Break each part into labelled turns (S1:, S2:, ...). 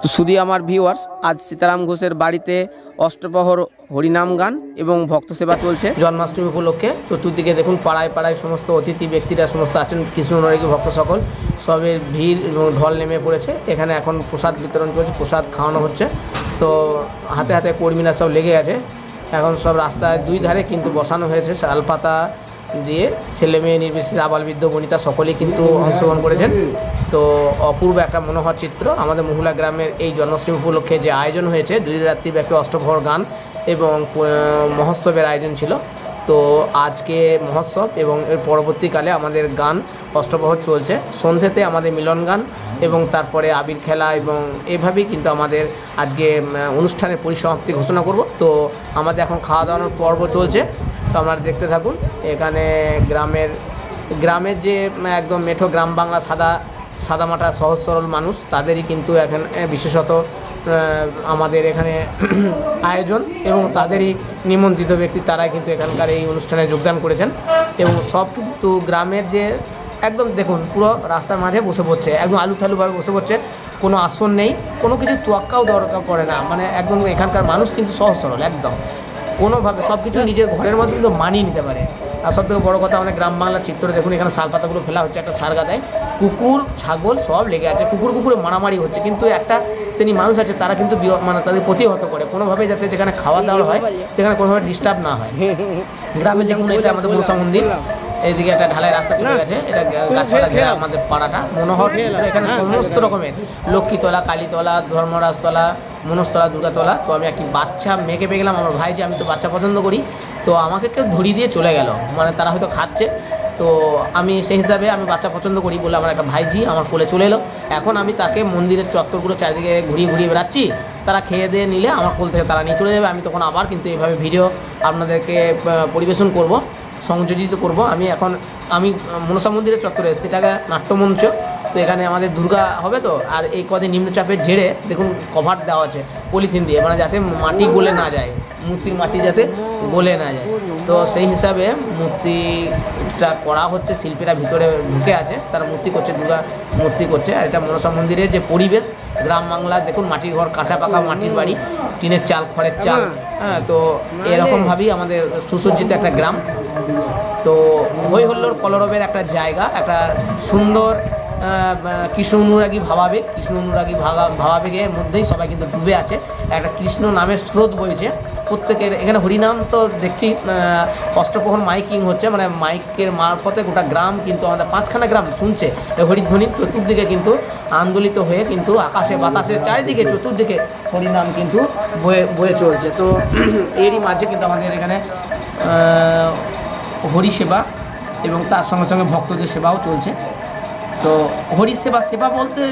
S1: তো শুধু আমার ভিউয়ার্স আজ সীতারাম ঘোষের বাড়িতে অষ্টপ্রহর হরিনাম গান এবং ভক্ত সেবা চলছে। জন্মাষ্টমী উপলক্ষে চতুর্দিকে দেখুন, পাড়ায় পাড়ায় সমস্ত অতিথি, ব্যক্তিরা সমস্ত আছেন, কৃষ্ণ অনুরাগী ভক্ত সকল। সবের ভিড় এবং ঢল নেমে পড়েছে। এখানে এখন প্রসাদ বিতরণ চলছে, প্রসাদ খাওয়ানো হচ্ছে। তো হাতে হাতে কর্মীরা সব লেগে গেছে এখন সব রাস্তায় দুই ধারে কিন্তু বসানো হয়েছে, শালপাতা দিয়ে ছেলে মেয়ে নির্বিশেষে আবাল বৃদ্ধ, বনিতা সকলেই কিন্তু অংশগ্রহণ করেছেন। তো অপূর্ব একটা মনোহর চিত্র আমাদের মহুলা গ্রামের এই জন্মাষ্টমী উপলক্ষে যে আয়োজন হয়েছে। দুই রাত্রি ব্যাপী অষ্টপ্রহর গান এবং মহোৎসবের আয়োজন ছিল। তো আজকে মহোৎসব এবং এর পরবর্তীকালে আমাদের গান অষ্টপ্রহর চলছে। সন্ধ্যেতে আমাদের মিলন গান এবং তারপরে আবির খেলা এবং এভাবেই কিন্তু আমাদের আজকে অনুষ্ঠানের পরিসমাপ্তি ঘোষণা করব। তো আমাদের এখন খাওয়া দাওয়ানোর পর্ব চলছে। তো আপনারা দেখতে থাকুন। এখানে গ্রামের গ্রামের যে, একদম মেঠো গ্রাম বাংলা সাদা, সাদামাটা সহজ সরল মানুষ, তাদেরই কিন্তু এখানে বিশেষত আমাদের এখানে আয়োজন এবং তাদেরই নিমন্ত্রিত ব্যক্তি তারাই কিন্তু এখানকার এই অনুষ্ঠানে যোগদান করেছেন। এবং সব কিন্তু গ্রামের যে, একদম দেখুন, পুরো রাস্তার মাঝে বসে পড়ছে, একদম আলু থালুভাবে বসে পড়ছে, কোনো আসন নেই, কোনো কিছু তোয়াক্কাও দরকার পড়ে না। মানে একদম এখানকার মানুষ কিন্তু সহজ সরল, একদম। কোনোভাবে সব কিছু নিজের ঘরের মধ্যে কিন্তু মানিয়ে নিতে পারে। আর সব থেকে বড়ো কথা আমাদের গ্রাম বাংলার চিত্র দেখুন এখানে শাল পাতাগুলো ফেলা হচ্ছে একটা সার গাদায়। কুকুর ছাগল সব লেগে আছে কুকুর কুকুরে মারামারি হচ্ছে কিন্তু একটা শ্রেণি মানুষ আছে তারা কিন্তু মানে তাদের প্রতিহত করে। কোনোভাবে যাতে যেখানে খাওয়া দাওয়া হয় সেখানে কোনোভাবে ডিস্টার্ব না হয়। গ্রামে দেখুন এটা আমাদের মনসা মন্দির। এইদিকে একটা ঢালাই রাস্তা চলে গেছে। এটা গাছপালা ঘেরা আমাদের পাড়াটা। মনোহর এখানে সমস্ত রকমের। লক্ষ্মীতলা কালীতলা ধর্মরাজতলা মনস্তলা দুর্গাতলা। তো আমি একটি বাচ্চা মেয়েকে পেয়ে গেলাম আমার ভাই যে আমি তো বাচ্চা পছন্দ করি। তো আমাকে কেউ ধরিয়ে দিয়ে চলে গেল। মানে তারা হয়তো খাচ্ছে। তো আমি সেই হিসাবে আমি বাচ্চা পছন্দ করি বলে আমার একটা ভাইজি আমার কোলে চলে এলো। এখন আমি তাকে মন্দিরের চত্বরগুলো চারিদিকে ঘুরিয়ে ঘুরিয়ে বেড়াচ্ছি। তারা খেয়ে দিয়ে নিলে আমার কোল থেকে তারা নিয়ে চলে যাবে। আমি তখন আবার কিন্তু এইভাবে ভিডিও আপনাদেরকে পরিবেশন করব। সংযোজিত করব। আমি এখন, আমি মনসা মন্দিরের চত্বরে এসেছি। এটাকে নাট্যমঞ্চ। তো এখানে আমাদের দুর্গা হবে তো? আর এই কদিন নিম্নচাপের ঝেড়ে দেখুন কভার দেওয়া আছে। পলিথিন দিয়ে মানে যাতে মাটি গলে না যায়, মূর্তির মাটি যাতে গলে না যায়। তো সেই হিসাবে মূর্তিটা করা হচ্ছে, শিল্পীরা ভিতরে ঢুকে আছে, তারা মূর্তি করছে, দুর্গা মূর্তি করছে, আর এটা মনসা মন্দিরের যে পরিবেশ, গ্রাম বাংলা দেখুন, মাটির ঘর কাঁচা পাকা মাটির বাড়ি, টিনের চাল, খড়ের চাল হ্যাঁ তো এরকমভাবেই আমাদের সুসজ্জিত একটা গ্রাম। তো হই হল্লোর কলরবের একটা জায়গা, একটা সুন্দর কৃষ্ণ অনুরাগী ভাবাবেগ কৃষ্ণ অনুরাগী ভাবাবেগের মধ্যেই সবাই কিন্তু ডুবে আছে। একটা কৃষ্ণ নামের স্রোত বইছে। প্রত্যেকের এখানে হরিনাম তো দেখছি আহ, অষ্টপ্রহর মাইকিং হচ্ছে মানে মাইকের মারফতে গোটা গ্রাম কিন্তু আমাদের পাঁচখানা গ্রাম শুনছে। হরিধ্বনি চতুর্দিকে কিন্তু আন্দোলিত হয়ে কিন্তু আকাশে বাতাসে চারিদিকে চতুর্দিকে হরিনাম কিন্তু বয়ে বয়ে চলছে। তো এরই মাঝে কিন্তু আমাদের এখানে হরি সেবা এবং তার সঙ্গে সঙ্গে ভক্তদের সেবাও চলছে। তো হরি সেবা সেবা বলতে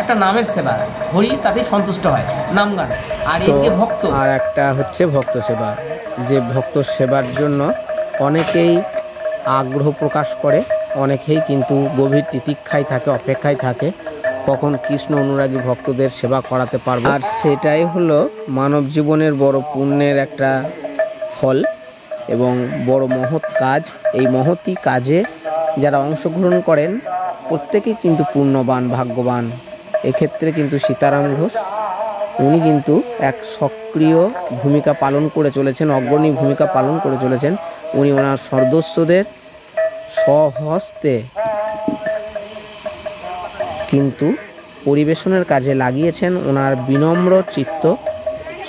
S1: একটা নামের সেবা। হরি তাতেই সন্তুষ্ট হয় নাম গান। আর এদিকে ভক্ত।
S2: আর একটা হচ্ছে ভক্ত সেবা। যে ভক্ত সেবার জন্য অনেকেই আগ্রহ প্রকাশ করে অনেকেই কিন্তু গভীর তিতিক্ষায় থাকে অপেক্ষায় থাকে কখন কৃষ্ণ অনুরাগী ভক্তদের সেবা করাতে পারব। আর সেটাই হলো মানব জীবনের বড় পুণ্যের একটা ফল এবং বড় মহৎ কাজ। এই মহৎই কাজে যারা অংশগ্রহণ করেন প্রত্যেকেই কিন্তু পুণ্যবান ভাগ্যবান। এক্ষেত্রে কিন্তু সীতারাম ঘোষ, উনি কিন্তু এক সক্রিয় ভূমিকা পালন করে চলেছেন, অগ্রণী ভূমিকা পালন করে চলেছেন। উনি ওনার সদস্যদের স্বহস্তে কিন্তু পরিবেশনের কাজে লাগিয়েছেন ওনার বিনম্র চিত্ত,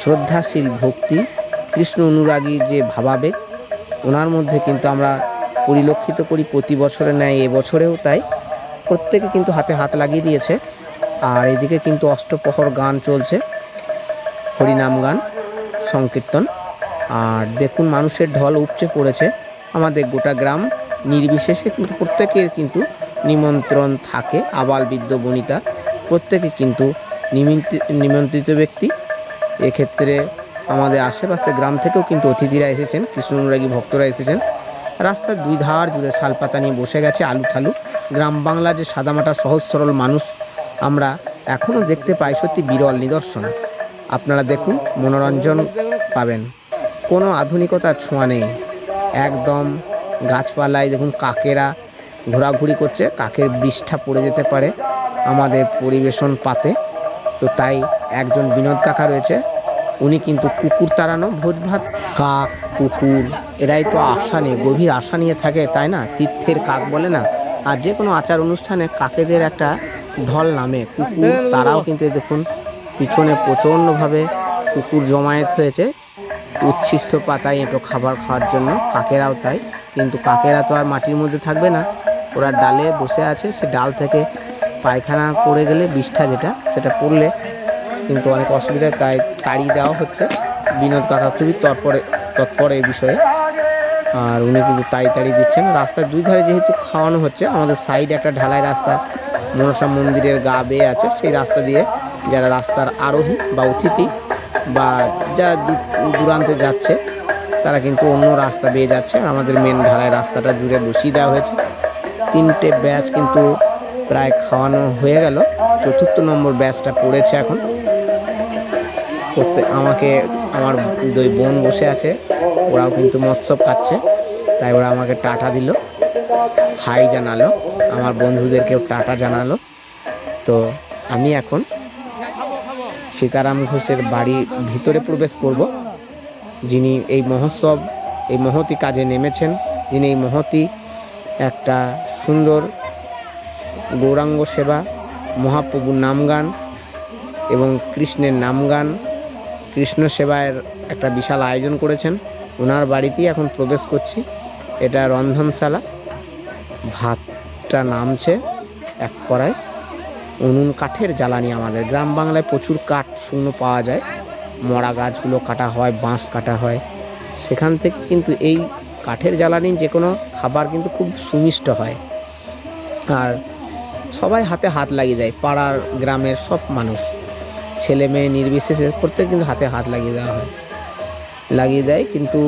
S2: শ্রদ্ধাশীল ভক্তি, কৃষ্ণ অনুরাগী যে ভাবাবেগ, ওনার মধ্যে কিন্তু আমরা পরিলক্ষিত করি প্রতি বছরে ন্যায় এবছরেও তাই। প্রত্যেকে কিন্তু হাতে হাত লাগিয়ে দিয়েছে। আর এদিকে কিন্তু অষ্টপ্রহর গান চলছে। হরিনাম গান, সংকীর্তন। আর দেখুন মানুষের ঢল উপচে পড়েছে আমাদের গোটা গ্রাম। নির্বিশেষে কিন্তু প্রত্যেকের কিন্তু নিমন্ত্রণ থাকে আবাল বৃদ্ধ বনিতা। প্রত্যেকে কিন্তু নিমন্ত্রি- নিমন্ত্রিত ব্যক্তি। এক্ষেত্রে আমাদের আশেপাশে গ্রাম থেকেও কিন্তু অতিথিরা এসেছেন কৃষ্ণ অনুরাগী ভক্তরা এসেছেন। রাস্তার দুই ধার জুড়ে শালপাতা নিয়ে বসে গেছে আলু থালু গ্রাম বাংলা যে সাদামাটা সহজ সরল মানুষ আমরা এখনও দেখতে পাই সত্যি বিরল নিদর্শন। আপনারা দেখুন, মনোরঞ্জন পাবেন। কোনো আধুনিকতার ছোঁয়া নেই। একদম গাছপালায় দেখুন কাকেরা ঘোরাঘুরি করছে, কাকের বৃষ্ঠা পড়ে যেতে পারে আমাদের পরিবেশন পাতে।
S1: তো তাই একজন বিনোদ কাকা রয়েছে, উনি কিন্তু কুকুর তাড়ানো ভোজ ভাত কাক, কুকুর, এরাই তো আশা নিয়ে, গভীর আশা নিয়ে থাকে, তাই না? তীর্থের কাক বলে না? আর যে কোনো আচার অনুষ্ঠানে কাকেদের একটা ঢল নামে কুকুর তারাও কিন্তু দেখুন পিছনে প্রচণ্ডভাবে কুকুর জমায়েত হয়েছে। উচ্ছিষ্ট পাতায় এঁটো খাবার খাওয়ার জন্য কাকেরাও তাই। কিন্তু কাকেরা তো আর মাটির মধ্যে থাকবে না। ওরা ডালে বসে আছে। সে ডাল থেকে পায়খানা পড়ে গেলে বিষ্ঠা যেটা সেটা পড়লে কিন্তু অনেক অসুবিধায় তাই তাড়িয়ে দেওয়া হচ্ছে। বিনোদ কাকা খুবই তৎপরে তৎপর এই বিষয়ে। আর উনি কিন্তু তাড়ি তাড়ি দিচ্ছেন। রাস্তার দুই ধারে যেহেতু খাওয়ানো হচ্ছে, আমাদের সাইড একটা ঢালাই রাস্তা, মনসা মন্দিরের গা বেয়ে আছে। সেই রাস্তা দিয়ে যারা রাস্তার আরোহী বা অতিথি বা যা দূরান্তে যাচ্ছে, তারা কিন্তু অন্য রাস্তা বেয়ে যাচ্ছে। আমাদের মেন ঢালাই রাস্তাটা জুড়ে বসিয়ে দেওয়া হয়েছে। তিনটে ব্যাচ কিন্তু প্রায় খাওয়ানো হয়ে গেল। চতুর্থ নম্বর ব্যাচটা পড়েছে এখন। করতে। আমাকে আমার দুই বোন বসে আছে, ওরাও কিন্তু মৎস্য খাচ্ছে, তাই ওরা আমাকে টাটা দিল, হাই জানালো, আমার বন্ধুদেরকেও টাটা জানালো। তো আমি এখন সীতারাম ঘোষের বাড়ির ভিতরে প্রবেশ করব, যিনি এই মহোৎসব, এই মহতি কাজে নেমেছেন, যিনি এই মহতি একটা সুন্দর গৌরাঙ্গ সেবা, মহাপ্রভুর নামগান এবং কৃষ্ণের নামগান কৃষ্ণ সেবায়ের একটা বিশাল আয়োজন করেছেন। ওনার বাড়িতেই এখন প্রবেশ করছি। এটা রন্ধনশালা। ভাতটা নামছে এক কড়ায় উনুন কাঠের জ্বালানি আমাদের। গ্রাম বাংলায় প্রচুর কাঠ, শুকনো পাওয়া যায়। মরা গাছগুলো কাটা হয়, বাঁশ কাটা হয়। সেখান থেকে কিন্তু এই কাঠের জ্বালানি যে কোনো খাবার কিন্তু খুব সুমিষ্ট হয়। আর সবাই হাতে হাত লাগিয়ে দেয়। পাড়ার, গ্রামের সব মানুষ। ছেলে মেয়ে নির্বিশেষে প্রত্যেক কিন্তু হাতে হাত লাগিয়ে দেওয়া হয়। লাগিয়ে দেয়, কিন্তু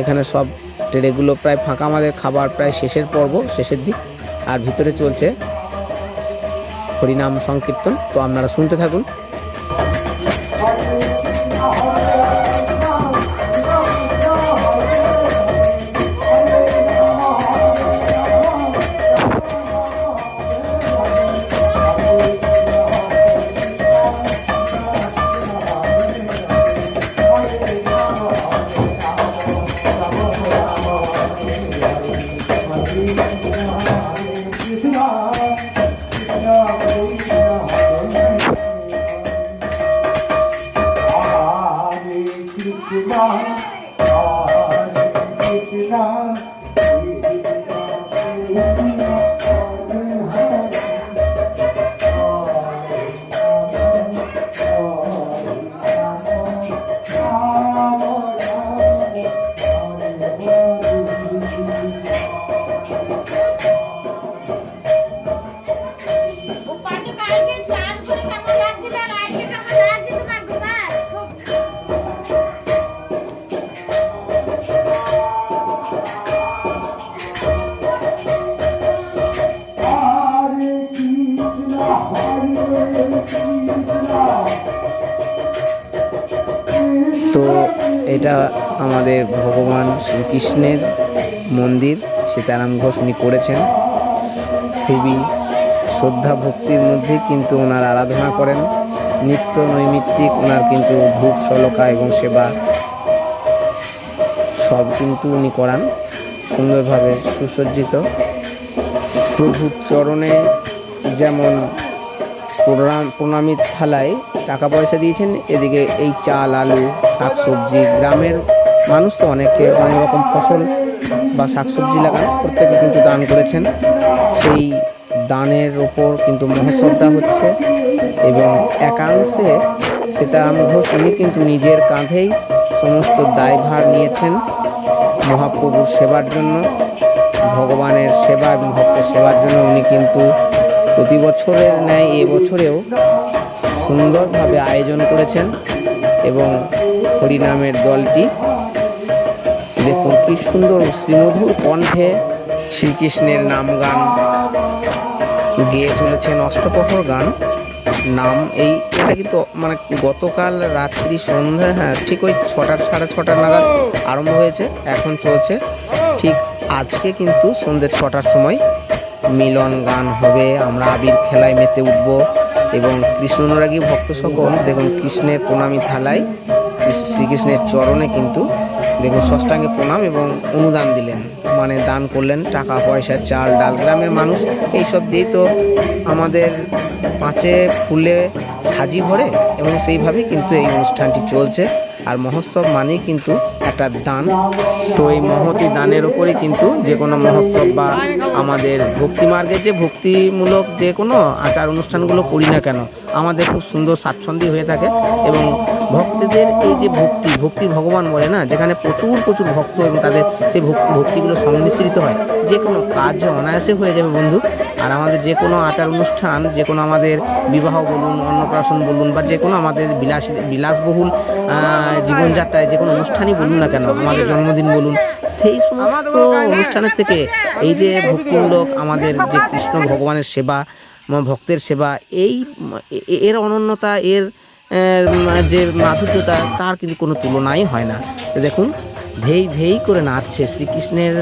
S1: এখানে সব ট্রেগুলো প্রায় ফাঁকা, আমাদের খাবার প্রায় শেষের পর্ব, শেষের দিক, আর ভিতরে চলছে হরিনাম সংকীর্তন। তো আপনারা শুনতে থাকুন।
S3: Krishna,
S1: তো এটা আমাদের ভগবান শ্রীকৃষ্ণের মন্দির সীতারাম ঘোষ উনি করেছেন। খুবই শ্রদ্ধা ভক্তির মধ্যে কিন্তু ওনার আরাধনা করেন। নিত্য নৈমিত্তিক ওনার কিন্তু ধূপ, সলকা এবং সেবা সব কিন্তু উনি করান। সুন্দরভাবে সুসজ্জিত। প্রভুর চরণে যেমন প্রণাম প্রণামী থালায় টাকা পয়সা দিয়েছেন। এদিকে এই চাল, আলু, শাকসবজি গ্রামের মানুষ তো অনেকে অনেক রকম ফসল বা শাকসবজি লাগান, প্রত্যেকে কিন্তু দান করেছেন। সেই দানের ওপর কিন্তু মহোৎসবটা হচ্ছে এবং একাংশে সীতারাম ঘোষ উনি কিন্তু নিজের কাঁধেই সমস্ত দায়ভার নিয়েছেন মহাপ্রভুর সেবার জন্য, ভগবানের সেবা এবং ভক্তের সেবার জন্য। উনি কিন্তু প্রতি বছরের ন্যায় এবছরেও সুন্দরভাবে আয়োজন করেছেন এবং হরিনামের দলটি। দেখুন, কি সুন্দর শ্রীমধুর কণ্ঠে শ্রীকৃষ্ণের নাম গান গেয়ে চলেছেন অষ্টপ্রহর গান। নাম এই, এটা কিন্তু মানে গতকাল রাত্রি সন্ধ্যা হ্যাঁ ঠিক ওই ছটার সাড়ে ছটার নাগাদ আরম্ভ হয়েছে, এখন চলছে। ঠিক আজকে কিন্তু সন্ধ্যে ছটার সময় মিলন গান হবে। আমরা আবির খেলায় মেতে উঠব। এবং কৃষ্ণ অনুরাগী ভক্ত সকল, দেখুন কৃষ্ণের প্রণামী থালায়, শ্রীকৃষ্ণের চরণে কিন্তু, দেখুন ষষ্ঠাঙ্গে প্রণাম এবং অনুদান দিলেন। মানে দান করলেন টাকা, পয়সা, চাল, ডাল, গ্রামের মানুষ। এইসব দিয়েই তো আমাদের পাঁচে ফুলে সাজি ভরে এবং সেইভাবেই কিন্তু এই অনুষ্ঠানটি চলছে। আর মহোৎসব মানেই কিন্তু একটা দান। তো এই মহতি দানের উপরেই কিন্তু যে কোনো মহোৎসব বা আমাদের ভক্তি মার্গের যে ভক্তিমূলক যে কোনো আচার অনুষ্ঠানগুলো করি না কেন, আমাদের খুব সুন্দর স্বাচ্ছন্দ্য হয়ে থাকে এবং ভক্তদের এই যে ভক্তি ভক্তি ভগবান বলে না, যেখানে প্রচুর প্রচুর ভক্ত এবং তাদের সেই ভক্তিগুলো সংমিশ্রিত হয়, যে কোনো কাজ অনায়াসে হয়ে যাবে বন্ধু। আর আমাদের যে কোনো আচার অনুষ্ঠান, যে কোনো আমাদের বিবাহ বলুন, অন্নপ্রাশন বলুন, বা যে কোনো আমাদের বিলাস, বিলাসবহুল জীবনযাত্রায় যে কোনো অনুষ্ঠানই বলুন না কেন, আমাদের জন্মদিন বলুন, সেই সমস্ত অনুষ্ঠানের থেকে এই যে ভক্তিমূলক আমাদের যে কৃষ্ণ ভগবানের সেবা ভক্তের সেবা, এই এর অনন্যতা এর, যে মাধুর্যতা, তার কিন্তু কোনো তুলনাই হয় না। দেখুন, ধেই ধেই করে নাচছে, শ্রীকৃষ্ণের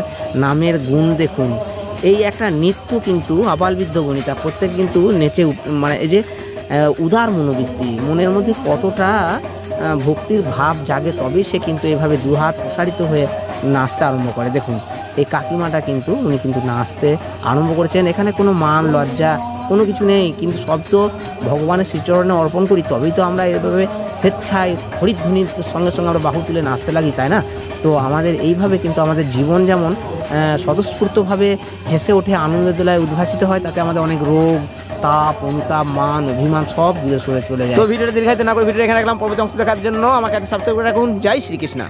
S1: নামের গুণ দেখুন এই একটা নৃত্য কিন্তু আবালবিদ্য গণিতা, প্রত্যেক কিন্তু নেচে মানে এই যে উদার মনোবৃত্তি, মনের মধ্যে কতটা ভক্তির ভাব জাগে তবেই সে কিন্তু এভাবে দুহাত প্রসারিত হয়ে নাচতে আরম্ভ করে। দেখুন, এই কাকিমাটা কিন্তু, উনি কিন্তু নাচতে আরম্ভ করেছেন। এখানে কোনো মান, লজ্জা, কোনো কিছু নেই। কিন্তু সব তো ভগবানের শ্রীচরণে অর্পণ করি, তবেই তো আমরা এভাবে স্বেচ্ছায় হরিধ্বনির সঙ্গে সঙ্গে আমরা বাহু তুলে নাচতে লাগি, তাই না? তো আমাদের এইভাবে কিন্তু আমাদের জীবন যেমন স্বতঃস্ফূর্তভাবে হেসে ওঠে আনন্দ দোলায় উদ্ভাসিত হয়, তাতে আমাদের অনেক রোগ, তাপ, অনুতাপ, মান, অভিমান সব দূরে সরে চলে যায়।
S4: তো ভিডিওটা দীর্ঘায়িত না করে ভিডিও এখানে রাখলাম। পরবর্তী অংশ দেখার জন্য আমাকে সাবস্ক্রাইব করে রাখুন। জয় শ্রীকৃষ্ণ।